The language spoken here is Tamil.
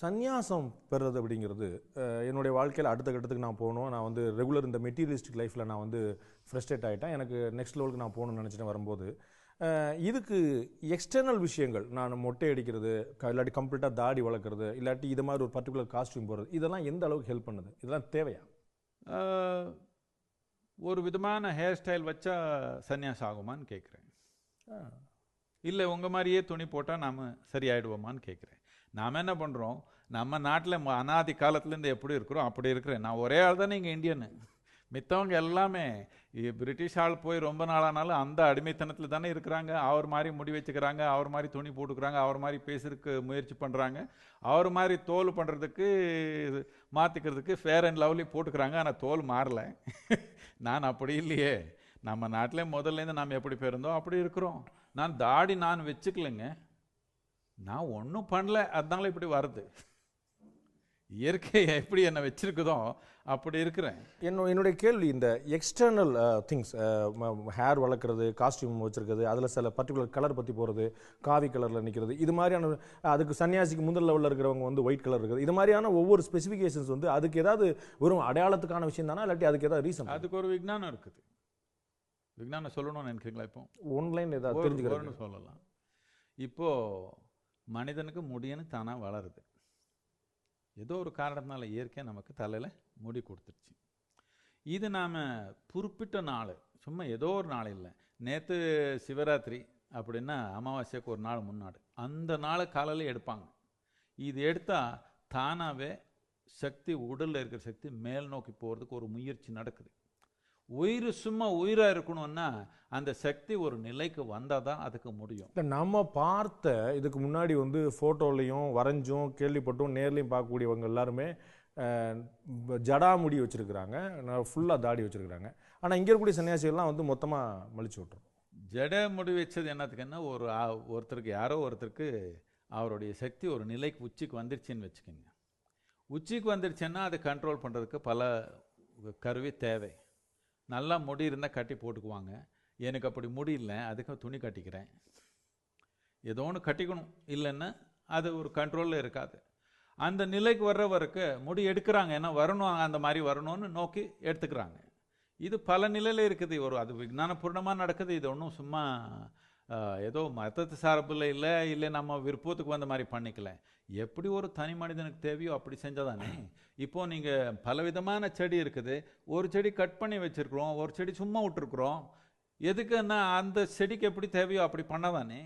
சந்நியாசம் பெறுறது அப்படிங்கிறது என்னுடைய வாழ்க்கையில் அடுத்த கட்டத்துக்கு நான் போகணும். நான் வந்து ரெகுலர் இந்த மெட்டீரியலிஸ்டிக் லைஃப்பில் நான் வந்து ஃப்ரஸ்ட்ரேட் ஆகிட்டேன் எனக்கு நெக்ஸ்ட் லெவலுக்கு நான் போகணும்னு நினச்சிட்டு வரும்போது இதுக்கு எக்ஸ்டர்னல் விஷயங்கள் நான் மொட்டை அடிக்கிறது இல்லாட்டி கம்ப்ளீட்டாக தாடி வளர்க்குறது இல்லாட்டி இது மாதிரி ஒரு பர்டிகுலர் காஸ்டியூம் போடுறது இதெல்லாம் எந்த அளவுக்கு ஹெல்ப் பண்ணுது? இதெல்லாம் தேவையா? ஒரு விதமான ஹேர் ஸ்டைல் வச்சா சன்னியாசம் ஆகுமான்னு கேட்குறேன் இல்லை உங்கள் மாதிரியே துணி போட்டால் நாம் சரியாயிடுவோமான்னு கேட்குறேன் நாம் என்ன பண்ணுறோம் நம்ம நாட்டில் அனாதி காலத்துலேருந்து எப்படி இருக்கிறோம்? அப்படி இருக்கிறேன். நான் ஒரே ஆள் தானே இங்கே இந்தியன்னு மித்தவங்க எல்லாமே பிரிட்டிஷ் ஆள் போய் ரொம்ப நாளானாலும் அந்த அடிமைத்தனத்தில் தானே இருக்கிறாங்க. அவர் மாதிரி முடி வச்சுக்கிறாங்க அவர் மாதிரி துணி போட்டுக்கிறாங்க அவர் மாதிரி பேசுறதுக்கு முயற்சி பண்ணுறாங்க அவர் மாதிரி தோல் பண்ணுறதுக்கு மாற்றிக்கிறதுக்கு ஃபேர் அண்ட் லவ்லி போட்டுக்கிறாங்க. ஆனால் தோல் மாறலை. நான் அப்படி இல்லையே. நம்ம நாட்டிலே முதல்லேருந்து நாம் எப்படி போயிருந்தோம் அப்படி இருக்கிறோம். நான் தாடி நான் வச்சுக்கலைங்க. நான் ஒன்றும் பண்ணல அதனால இப்படி வருது. இயற்கை எப்படி என்னை வச்சிருக்குதோ அப்படி இருக்கிறேன். என்ன என்னுடைய கேள்வி இந்த எக்ஸ்டர்னல் திங்ஸ் ஹேர் வளர்க்குறது காஸ்டியூம் வச்சிருக்கிறது அதில் சில பர்டிகுலர் கலர் பற்றி போகிறது காவி கலரில் நிற்கிறது இது மாதிரியான அதுக்கு சன்னியாசிக்கு முதல் லெவலில் இருக்கிறவங்க வந்து ஒயிட் கலர் இருக்குது. இது மாதிரியான ஒவ்வொரு ஸ்பெசிஃபிகேஷன்ஸ் வந்து அதுக்கு ஏதாவது வெறும் அடையாளத்துக்கான விஷயம் தானா இல்லாட்டி அதுக்கு ஏதாவது ரீசன் அதுக்கு ஒரு விஞ்ஞானம் இருக்குது. விஞ்ஞானம் சொல்லணும்னு நினைக்கிறீங்களா இப்போ? ஆன்லைன் ஏதாவது ஒருன்னு சொல்லலாம். இப்போ மனிதனுக்கு முடின்னு தானா வளருது. ஏதோ ஒரு காரணத்தினால இயற்கை நமக்கு தலையில் முடி கொடுத்துருச்சு. இது நாம் குறிப்பிட்ட நாள் சும்மா ஏதோ ஒரு நாள் இல்லை. நேற்று சிவராத்திரி அப்படின்னா அமாவாசைக்கு ஒரு நாள் முன்னாடி. அந்த நாள் காலையில் எடுப்பாங்க. இது எடுத்தால் தானாகவே சக்தி உடலில் இருக்கிற சக்தி மேல் நோக்கி போகிறதுக்கு ஒரு முயற்சி நடக்குது. உயிர் சும்மா உயிராக இருக்கணும்னா அந்த சக்தி ஒரு நிலைக்கு வந்தால் தான் அதுக்கு முடியும். இல்லை நம்ம பார்த்த இதுக்கு முன்னாடி வந்து ஃபோட்டோலையும் வரைஞ்சும் கேள்விப்பட்டும் நேர்லையும் பார்க்கக்கூடியவங்க எல்லாருமே அஹ், ப- ஜடாமுடி வச்சுருக்கிறாங்க. ஃபுல்லாக தாடி வச்சுருக்கிறாங்க. ஆனால் இங்கே இருக்கக்கூடிய சன்னியாசிகள்லாம் வந்து மொத்தமாக மலிச்சு விட்றோம் ஜட முடி வச்சது என்னத்துக்குன்னா ஒரு ஒருத்தருக்கு யாரோ ஒருத்தருக்கு அவருடைய சக்தி ஒரு நிலைக்கு உச்சிக்கு வந்துருச்சுன்னு வச்சுக்கோங்க. உச்சிக்கு வந்துருச்சுன்னா அதை கண்ட்ரோல் பண்ணுறதுக்கு பல கருவி தேவை. நல்லா முடி இருந்தால் கட்டி போட்டுக்குவாங்க. எனக்கு அப்படி முடியல அதுக்கு துணி கட்டிக்கிறேன். ஏதோ ஒன்று கட்டிக்கணும். இல்லைன்னா அது ஒரு கண்ட்ரோலில் இருக்காது. அந்த நிலைக்கு வர்றவருக்கு முடி எடுக்கிறாங்க. ஏன்னா வரணும் அந்த மாதிரி வரணும்னு நோக்கி எடுத்துக்கிறாங்க. இது பல நிலையில் இருக்குது. ஒரு அது விஞ்ஞானபூர்ணமாக நடக்குது. இது ஒன்றும் சும்மா ஏதோ மதத்து சார்பில் இல்லை இல்லை நம்ம விருப்பத்துக்கு வந்த மாதிரி பண்ணிக்கல. எப்படி ஒரு தனி மனிதனுக்கு தேவையோ அப்படி செஞ்சால் தானே இப்போது நீங்கள் பலவிதமான செடி இருக்குது. ஒரு செடி கட் பண்ணி வச்சுருக்குறோம் ஒரு செடி சும்மா விட்டுருக்குறோம். எதுக்குன்னா அந்த செடிக்கு எப்படி தேவையோ அப்படி பண்ணதானே?